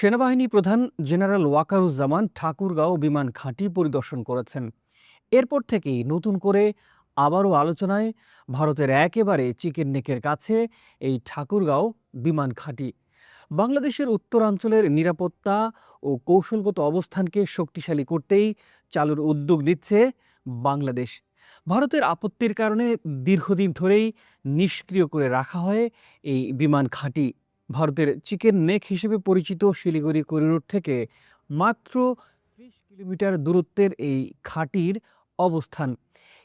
সেনাবাহিনী প্রধান জেনারেল ওয়াকারুজ্জামান ঠাকুরগাঁও বিমান ঘাঁটি পরিদর্শন করেছেন। এরপর থেকেই নতুন করে আবারও আলোচনায় ভারতের একেবারে চিকেন নেকের কাছে এই ঠাকুরগাঁও বিমান ঘাঁটি। বাংলাদেশের উত্তরাঞ্চলের নিরাপত্তা ও কৌশলগত অবস্থানকে শক্তিশালী করতেই চালুর উদ্যোগ নিচ্ছে বাংলাদেশ। ভারতের আপত্তির কারণে দীর্ঘদিন ধরেই নিষ্ক্রিয় করে রাখা হয় এই বিমান ঘাঁটি। ভারতের চিকেন নেক হিসেবে পরিচিত শিলিগুড়ি করিডোর থেকে মাত্র ত্রিশ কিলোমিটার দূরত্বের এই ঘাঁটির অবস্থান।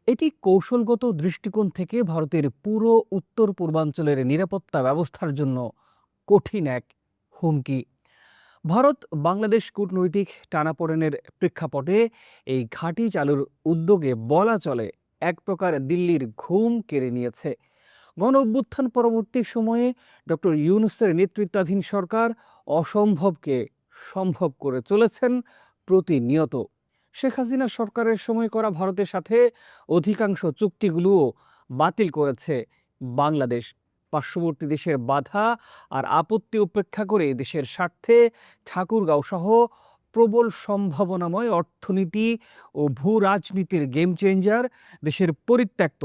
এটি কৌশলগত দৃষ্টিকোণ থেকে ভারতের পুরো উত্তর পূর্বাঞ্চলের নিরাপত্তা ব্যবস্থার জন্য কঠিন এক হুমকি। ভারত বাংলাদেশ কূটনৈতিক টানাপোড়েনের প্রেক্ষাপটে এই ঘাঁটি চালুর উদ্যোগে বলা চলে, এক প্রকার দিল্লির ঘুম কেড়ে নিয়েছে। গণ অভ্যুত্থান পরবর্তী সময়ে ডক্টর ইউনুসের নেতৃত্বাধীন সরকার অসম্ভবকে সম্ভব করে চলেছেন প্রতিনিয়ত। শেখ হাসিনা সরকারের সময় করা ভারতের সাথে অধিকাংশ চুক্তিগুলোও বাতিল করেছে বাংলাদেশ। পার্শ্ববর্তী দেশের বাধা আর আপত্তি উপেক্ষা করে দেশের স্বার্থে ঠাকুরগাঁও সহ প্রবল সম্ভাবনাময় অর্থনীতি ও ভূ রাজনীতির গেম চেঞ্জার দেশের পরিত্যক্ত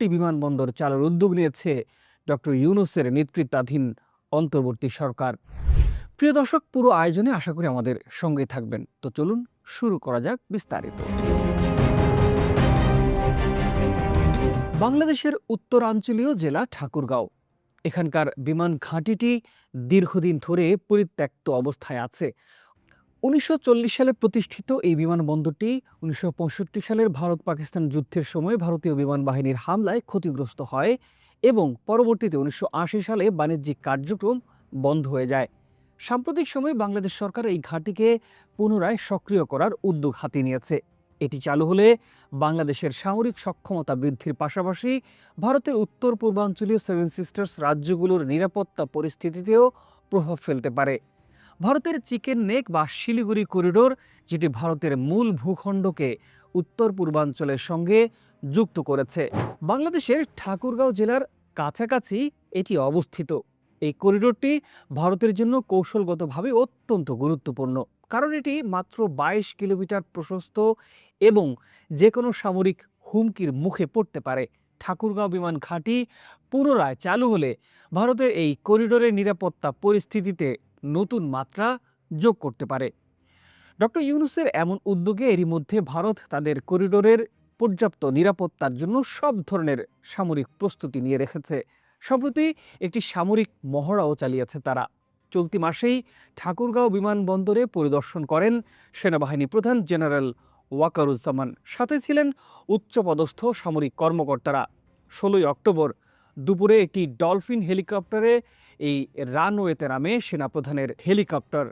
সাতটি বিমানবন্দর চালুর উদ্যোগ নিয়েছে ডক্টর ইউনুসের নেতৃত্বাধীন অন্তর্বর্তী সরকার। প্রিয় দর্শক, পুরো আয়োজনে আশা করি আমাদের সঙ্গে থাকবেন। তো চলুন, শুরু করা যাক বিস্তারিত। বাংলাদেশের উত্তরাঞ্চলীয় জেলা ঠাকুরগাঁও। এখানকার বিমান ঘাঁটিটি দীর্ঘদিন ধরে পরিত্যক্ত অবস্থায় আছে। উনিশশো চল্লিশ সালে প্রতিষ্ঠিত এই বিমানবন্দরটি উনিশশো পঁয়ষট্টি সালের ভারত পাকিস্তান যুদ্ধের সময় ভারতীয় বিমান বাহিনীর হামলায় ক্ষতিগ্রস্ত হয় এবং পরবর্তীতে উনিশশো আশি সালে বাণিজ্যিক কার্যক্রম বন্ধ হয়ে যায়। সাম্প্রতিক সময়ে বাংলাদেশ সরকার এই ঘাঁটিকে পুনরায় সক্রিয় করার উদ্যোগ হাতে নিয়েছে। এটি চালু হলে বাংলাদেশের সামরিক সক্ষমতা বৃদ্ধির পাশাপাশি ভারতের উত্তর পূর্বাঞ্চলীয় সেভেন সিস্টার্স রাজ্যগুলোর নিরাপত্তা পরিস্থিতিতেও প্রভাব ফেলতে পারে। ভারতের চিকেন নেক বা শিলিগুড়ি করিডোর, যেটি ভারতের মূল ভূখণ্ডকে উত্তর পূর্বাঞ্চলের সঙ্গে যুক্ত করেছে। বাংলাদেশের ঠাকুরগাঁও জেলার কাছাকাছি এটি অবস্থিত। এই করিডোরটি ভারতের জন্য কৌশলগতভাবে অত্যন্ত গুরুত্বপূর্ণ, কারণ এটি মাত্র বাইশ কিলোমিটার প্রশস্ত এবং যে কোনো সামরিক হুমকির মুখে পড়তে পারে। ঠাকুরগাঁও বিমান ঘাঁটি পুনরায় চালু হলে ভারতের এই করিডোরের নিরাপত্তা পরিস্থিতিতে নতুন মাত্রা যোগ করতে পারে। ডক্টর ইউনুসের এমন উদ্যোগে এরই মধ্যে ভারত তাদের করিডোরের পর্যাপ্ত নিরাপত্তার জন্য সব ধরনের সামরিক প্রস্তুতি নিয়ে রেখেছে। সম্প্রতি একটি সামরিক মহড়াও চালিয়েছে তারা। চলতি মাসেই ঠাকুরগাঁও বিমানবন্দরে পরিদর্শন করেন সেনাবাহিনী প্রধান জেনারেল ওয়াকারুজ্জামান। সাথে ছিলেন উচ্চপদস্থ সামরিক কর্মকর্তারা। ষোলোই অক্টোবর দুপুরে একটি ডলফিন হেলিকপ্টারে এই রানওয়েতে নামে সেনাপ্রধানের হেলিকপ্টার।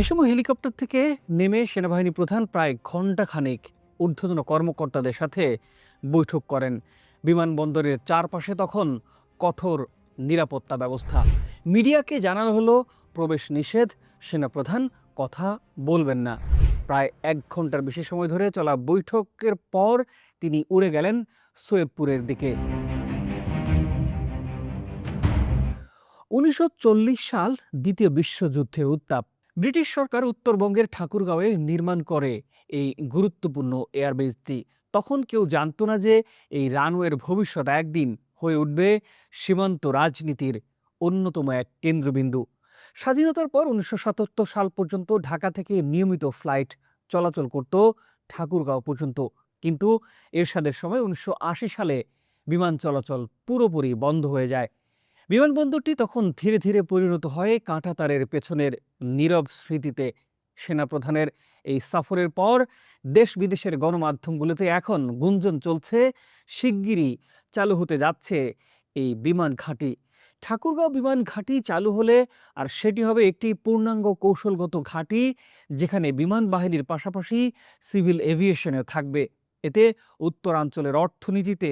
এ সময় হেলিকপ্টার থেকে নেমে সেনাবাহিনী প্রধান প্রায় ঘণ্টাখানেক ঊর্ধ্বতন কর্মকর্তাদের সাথে বৈঠক করেন। বিমানবন্দরের চারপাশে তখন কঠোর নিরাপত্তা ব্যবস্থা। মিডিয়াকে জানানো হলো, প্রবেশ নিষেধ, সেনাপ্রধান কথা বলবেন না। প্রায় এক ঘণ্টার বেশি সময় ধরে চলা বৈঠকের পর তিনি উড়ে গেলেন সৈয়দপুরের দিকে। উনিশশো চল্লিশ সাল দ্বিতীয় বিশ্বযুদ্ধের উত্তাপ। ব্রিটিশ সরকার উত্তরবঙ্গের ঠাকুরগাঁওয়ে নির্মাণ করে এই গুরুত্বপূর্ণ এয়ারবেসটি। তখন কেউ জানত না যে এই রানওয়ের ভবিষ্যৎ একদিন হয়ে উঠবে সীমান্ত রাজনীতির অন্যতম এক কেন্দ্রবিন্দু। স্বাধীনতার পর উনিশশো সাল পর্যন্ত ঢাকা থেকে নিয়মিত ফ্লাইট চলাচল করত ঠাকুরগাঁও পর্যন্ত। কিন্তু এরশাদের সময় উনিশশো আশি সালে বিমান চলাচল পুরোপুরি বন্ধ হয়ে যায়। বিমানবন্দরটি তখন ধীরে ধীরে পরিণত হয় কাঁটাতারের পেছনের নীরব স্মৃতিতে। সেনাপ্রধানের এই সফরের পর দেশ বিদেশের গণমাধ্যমগুলোতে এখন গুঞ্জন চলছে, শিগগিরই চালু হতে যাচ্ছে এই বিমান ঘাঁটি। ঠাকুরগাঁও বিমান ঘাঁটি চালু হলে আর সেটি হবে একটি পূর্ণাঙ্গ কৌশলগত ঘাঁটি, যেখানে বিমান বাহিনীর পাশাপাশি সিভিল এভিয়েশনে থাকবে। এতে উত্তরাঞ্চলের অর্থনীতিতে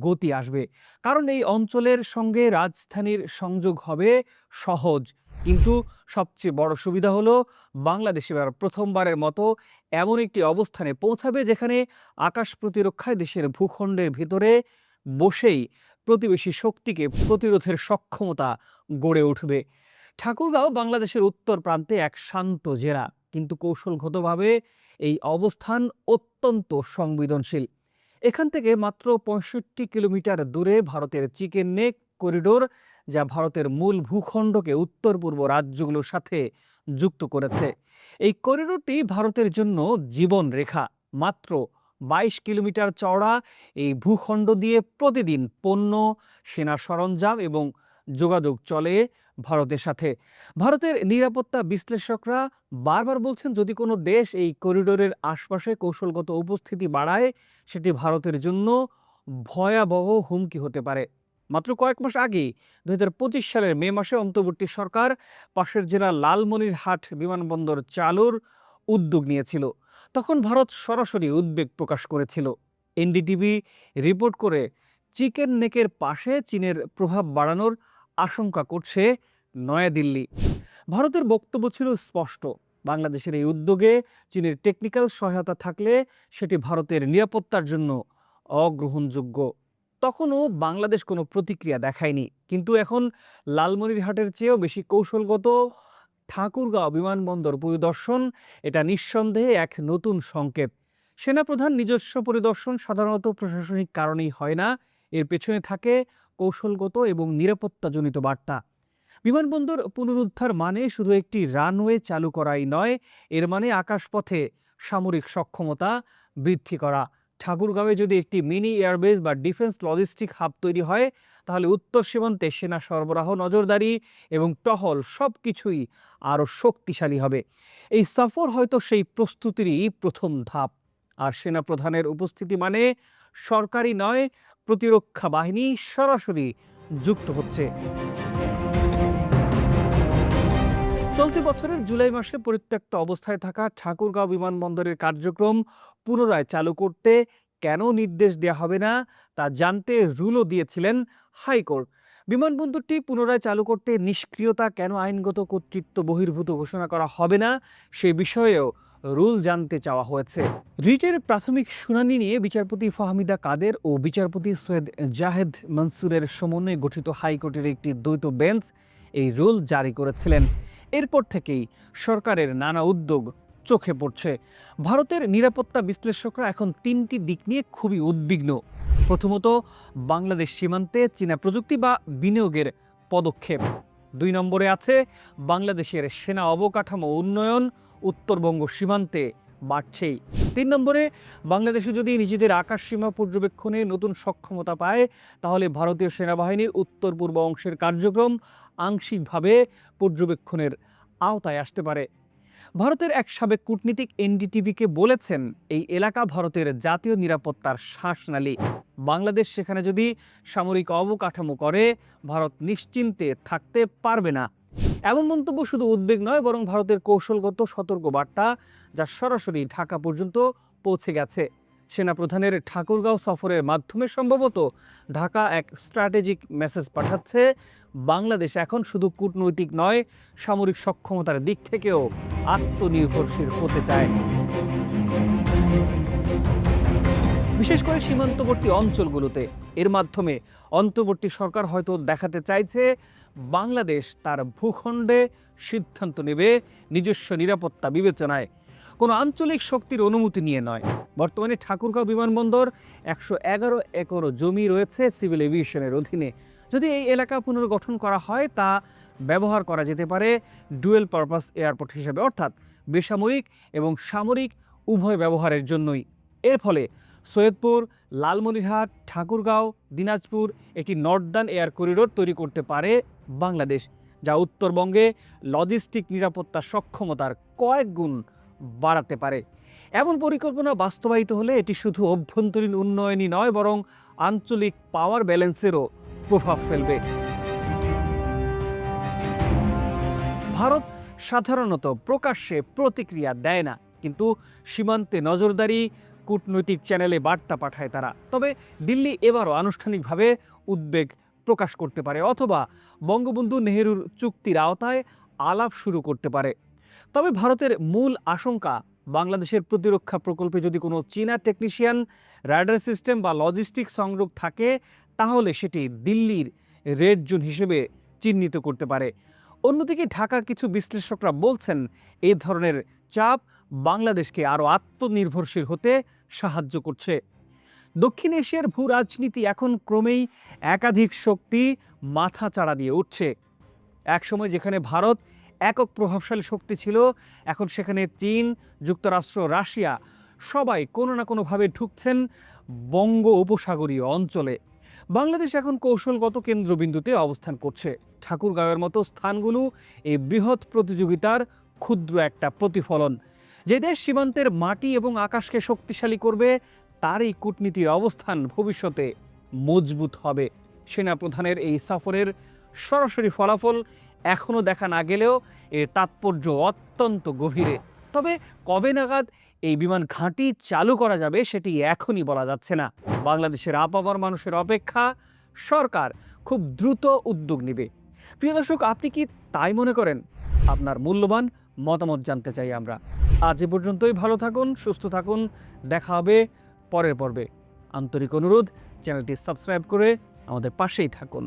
গতি আসবে। কারণ এই অঞ্চলের সঙ্গে রাজধানীর সংযোগ হবে সহজ। কিন্তু সবচেয়ে বড় সুবিধা হলো, বাংলাদেশ এবার প্রথমবারের মতো এমন একটি অবস্থানে পৌঁছাবে যেখানে আকাশ প্রতিরক্ষায় দেশের ভূখণ্ডের ভিতরে বসেই প্রতিবেশী শক্তিকে প্রতিরোধের সক্ষমতা গড়ে উঠবে। ঠাকুরগাঁও বাংলাদেশের উত্তর প্রান্তে এক শান্ত জেলা। কিন্তু কৌশলগতভাবে এই অবস্থান অত্যন্ত সংবেদনশীল। এখান থেকে মাত্র পঁয়ষট্টি কিলোমিটার দূরে ভারতের চিকেন নেক করিডোর, যা ভারতের মূল ভূখণ্ডকে উত্তর পূর্ব রাজ্যগুলোর সাথে যুক্ত করেছে। এই করিডোরটি ভারতের জন্য জীবন রেখা। মাত্র বাইশ কিলোমিটার চওড়া, এই ভূখণ্ড দিয়ে প্রতিদিন পণ্য, সেনা সরঞ্জাম এবং যোগাযোগ চলে। ভারতের সাথে। ভারতের নিরাপত্তা বিশ্লেষকরা বারবার বলছেন, যদি কোনো দেশ এই করিডোরের আশপাশে কৌশলগত উপস্থিতি বাড়ায়, সেটি ভারতের জন্য ভয়াবহ হুমকি হতে পারে। মাত্র কয়েক মাস আগেই দু হাজার পঁচিশ সালের মে মাসে অন্তর্বর্তী সরকার পাশের জেলা লালমনিরহাট বিমানবন্দর চালুর উদ্যোগ নিয়েছিল। তখন ভারত সরাসরি উদ্বেগ প্রকাশ করেছিল। এনডিটিভি রিপোর্ট করে চিকেন নেকের পাশে চীনের প্রভাব বাড়ানোর আশঙ্কা করছে নয়াদিল্লি। ভারতের বক্তব্য ছিল স্পষ্ট, বাংলাদেশের এই উদ্যোগে চীনের টেকনিক্যাল সহায়তা থাকলে সেটি ভারতের নিরাপত্তার জন্য অগ্রহণযোগ্য। তখনও বাংলাদেশ কোনো প্রতিক্রিয়া দেখায়নি, কিন্তু এখন লালমনিরহাটের চেয়েও বেশি কৌশলগত ঠাকুরগাঁও বিমানবন্দর পরিদর্শন, এটা নিঃসন্দেহে এক নতুন সংকেত। সেনাপ্রধান নিজস্ব পরিদর্শন সাধারণত প্রশাসনিক কারণেই হয় না এর পেছনে থাকে কৌশলগত এবং নিরাপত্তাজনিত বার্তা। বিমানবন্দর পুনরুদ্ধার মানে শুধু একটি রানওয়ে চালু করাই নয়, এর মানে আকাশপথে সামরিক সক্ষমতা বৃদ্ধি করা। ঠাকুরগাঁওয়ে যদি একটি মিনি এয়ারবেস বা ডিফেন্স লজিস্টিক হাব তৈরি হয়, তাহলে উত্তর সীমান্তে সেনা সরবরাহ, নজরদারি এবং টহল সব কিছুই আরও শক্তিশালী হবে। এই সফর হয়তো সেই প্রস্তুতিরই প্রথম ধাপ। আর সেনাপ্রধানের উপস্থিতি মানে সরকারি নয় প্রতিরক্ষা বাহিনী সরাসরি যুক্ত হচ্ছে। চলতি বছরের জুলাই মাসে পরিত্যক্ত অবস্থায় থাকা ঠাকুরগাঁও বিমানবন্দরের কার্যক্রম পুনরায় চালু করতে কেন নির্দেশ দেওয়া হবে না, তা জানতে রুলও দিয়েছিলেন হাইকোর্ট। বিমানবন্দরটি পুনরায় চালু করতে নিষ্ক্রিয়তা কেন আইনগত কর্তৃত্ব বহির্ভূত ঘোষণা করা হবে না, সে বিষয়েও রুল জানতে চাওয়া হয়েছে। রিটের প্রাথমিক শুনানি নিয়ে বিচারপতি ফাহমিদা কাদের ও বিচারপতি সৈয়দ জাহেদ মনসুরের সমন্বয়ে গঠিত হাইকোর্টের একটি দ্বৈত বেঞ্চ এই রুল জারি করেছিলেন। এরপর থেকেই সরকারের নানা উদ্যোগ চোখে পড়ছে। ভারতের নিরাপত্তা বিশ্লেষকরা এখন তিনটি দিক নিয়ে খুবই উদ্বিগ্ন। প্রথমত, বাংলাদেশ সীমান্তে চীনা প্রযুক্তি বা বিনিয়োগের পদক্ষেপ। দুই নম্বরে আছে, বাংলাদেশের সেনা অবকাঠামো উন্নয়ন উত্তরবঙ্গ সীমান্তে বাড়ছেই। তিন নম্বরে, বাংলাদেশে যদি নিজেদের আকাশ সীমা পর্যবেক্ষণে নতুন সক্ষমতা পায়, তাহলে ভারতীয় সেনাবাহিনীর উত্তর পূর্ব অংশের কার্যক্রম আংশিকভাবে পর্যবেক্ষণের আওতায় আসতে পারে। ভারতের এক সাবেক কূটনীতিক এনডিটিভিকে বলেছেন, এই এলাকা ভারতের জাতীয় নিরাপত্তার শ্বাসনালী। বাংলাদেশ সেখানে যদি সামরিক অবকাঠামো করে, ভারত নিশ্চিন্তে থাকতে পারবে না। এমন মন্তব্য শুধু উদ্বেগ নয়, বরং ভারতের কৌশলগত সতর্ক বার্তা যা সরাসরি ঢাকা পর্যন্ত পৌঁছে গেছে। সেনাপ্রধানের ঠাকুরগাঁও সফরের মাধ্যমে সম্ভবত ঢাকা এক স্ট্র্যাটেজিক মেসেজ পাঠাচ্ছে, বাংলাদেশ এখন শুধু কূটনৈতিক নয়, সামরিক সক্ষমতার দিক থেকেও আত্মনির্ভরশীল হতে চায়। বিশেষ করে সীমান্তবর্তী অঞ্চলগুলোতে, এর মাধ্যমে অন্তর্বর্তী সরকার হয়তো দেখাতে চাইছে বাংলাদেশ তার ভূখণ্ডে সিদ্ধান্ত নেবে নিজস্ব নিরাপত্তা বিবেচনায়। কোনো আঞ্চলিক শক্তির অনুমতি নিয়ে নয়। বর্তমানে ঠাকুরগাঁও বিমানবন্দর একশো এগারো একর জমি রয়েছে সিভিল এভিয়েশনের অধীনে। যদি এই এলাকা পুনর্গঠন করা হয়, তা ব্যবহার করা যেতে পারে ডুয়েল পারপাস এয়ারপোর্ট হিসেবে, অর্থাৎ বেসামরিক এবং সামরিক উভয় ব্যবহারের জন্যই। এর ফলে সৈয়দপুর, লালমনিরহাট, ঠাকুরগাঁও, দিনাজপুর একটি নর্দার্ন এয়ার করিডোর তৈরি করতে পারে বাংলাদেশ, যা উত্তরবঙ্গে লজিস্টিক নিরাপত্তা সক্ষমতার কয়েক গুণ বাড়াতে পারে। এমন পরিকল্পনা বাস্তবায়িত হলে এটি শুধু অভ্যন্তরীণ উন্নয়নই নয়, বরং আঞ্চলিক পাওয়ার ব্যালেন্সেরও প্রভাব ফেলবে। ভারত সাধারণত প্রকাশ্যে প্রতিক্রিয়া দেয় না, কিন্তু সীমান্তে নজরদারি, কূটনৈতিক চ্যানেলে বার্তা পাঠায় তারা। তবে দিল্লি এবারও আনুষ্ঠানিকভাবে উদ্বেগ প্রকাশ করতে পারে অথবা বঙ্গবন্ধু নেহেরুর চুক্তির আওতায় আলাপ শুরু করতে পারে। তবে ভারতের মূল আশঙ্কা, বাংলাদেশের প্রতিরক্ষা প্রকল্পে যদি কোনো চীনা টেকনিশিয়ান রাডার সিস্টেম বা লজিস্টিক সংযোগ থাকে, তাহলে সেটি দিল্লির রেড জোন হিসেবে চিহ্নিত করতে পারে। অন্যদিকে ঢাকার কিছু বিশ্লেষকরা বলছেন এই ধরনের চাপ বাংলাদেশকে আরও আত্মনির্ভরশীল হতে সাহায্য করছে। দক্ষিণ এশিয়ার ভূ রাজনীতি এখন ক্রমেই একাধিক শক্তি মাথা চাড়া দিয়ে উঠছে। একসময় যেখানে ভারত একক প্রভাবশালী শক্তি ছিল, এখন সেখানে চীন, যুক্তরাষ্ট্র, রাশিয়া সবাই কোনো না কোনোভাবে ঢুকছেন বঙ্গ উপসাগরীয় অঞ্চলে। বাংলাদেশ এখন কৌশলগত কেন্দ্রবিন্দুতে অবস্থান করছে। ঠাকুরগাঁওয়ের মতো স্থানগুলো এই বৃহৎ প্রতিযোগিতার ক্ষুদ্র একটা প্রতিফলন। যে দেশ সীমান্তের মাটি এবং আকাশকে শক্তিশালী করবে তারই কূটনীতির অবস্থান ভবিষ্যতে মজবুত হবে। সেনাপ্রধানের এই সফরের সরাসরি ফলাফল এখনও দেখা না গেলেও এর তাৎপর্য অত্যন্ত গভীরে। তবে কবে নাগাদ এই বিমান ঘাঁটি চালু করা যাবে সেটি এখনই বলা যাচ্ছে না। বাংলাদেশের আপামর মানুষের অপেক্ষা সরকার খুব দ্রুত উদ্যোগ নেবে। প্রিয় দর্শক, আপনি কি তাই মনে করেন? আপনার মূল্যবান মতামত জানতে চাই আমরা। আজ এ পর্যন্তই, ভালো থাকুন, সুস্থ থাকুন, দেখা হবে পরের পর্বে। আন্তরিক অনুরোধ চ্যানেলটি সাবস্ক্রাইব করে আমাদের পাশেই থাকুন।